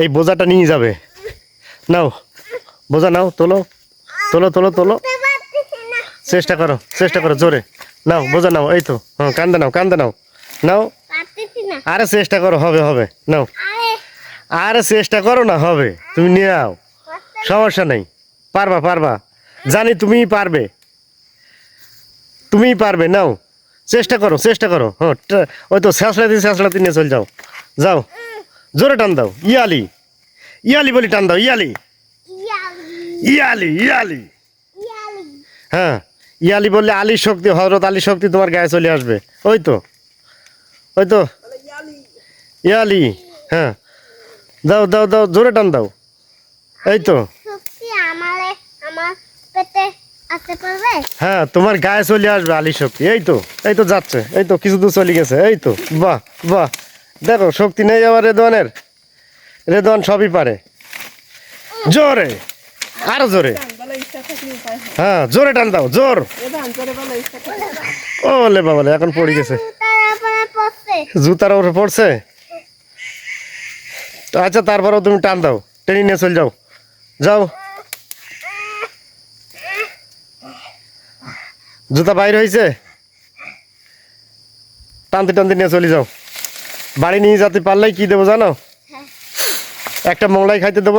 এই বোঝাটা নিয়ে যাবে। নাও, বোঝা নাও, তোলো তোলো তোলো তোলো। চেষ্টা করো চেষ্টা করো, জোরে। নাও, বোঝা নাও, এই তো হ্যাঁ কান্দে নাও কান্দে নাও। নাও, আরে চেষ্টা করো, হবে হবে। নাও, আরে চেষ্টা করো না, হবে। তুমি নিয়ে আও সমস্যা নেই। পারবা পারবা। জানি তুমিই পারবে। তুমিই পারবে, নাও। চেষ্টা করো চেষ্টা করো। হ্যাঁ ওই তো শেষলাতি শেষলাতি নিয়ে চল যাও। যাও। জোরে টান দাও। ইয়ালি। ইয়ালি বলি টান দাও ইয়ালি। ইয়ালি। ইয়ালি হ্যাঁ ইয়ালি বললে আলী শক্তি হজরত আলী শক্তি তোমার গায়ে চলে আসবে। ওই তো ওই তো। ইয়ালি হ্যাঁ। দাও দাও দাও জোরে টান দাও। এই তো। হ্যাঁ তোমার গায়ে চলে আসবে আলী শক্তি। এই তো এই তো যাচ্ছে এই তো কিছু দূর চলে গেছে এই তো। বাহ বাহ। দেখো, শক্তি নেই আবার রেদওয়ানের। রেদওয়ান সবই পারে। জোরে, আরও জোরে। হয়, জোরে টান দাও, জোর। ও লে বাবা এখন পড়ে গেছে। জুতার উপরে পড়ছে? তো আচ্ছা তারপরেও তুমি টান দাও। টেনে নিয়ে চলে যাও। যাও। জুতা বাইর হয়েছে। টানতে টানতে নিয়ে চলে যাও। বাড়ি নিয়ে যেতে পারলেই কি দেবো জানো? একটা মোংলাই খাইতে দেবো।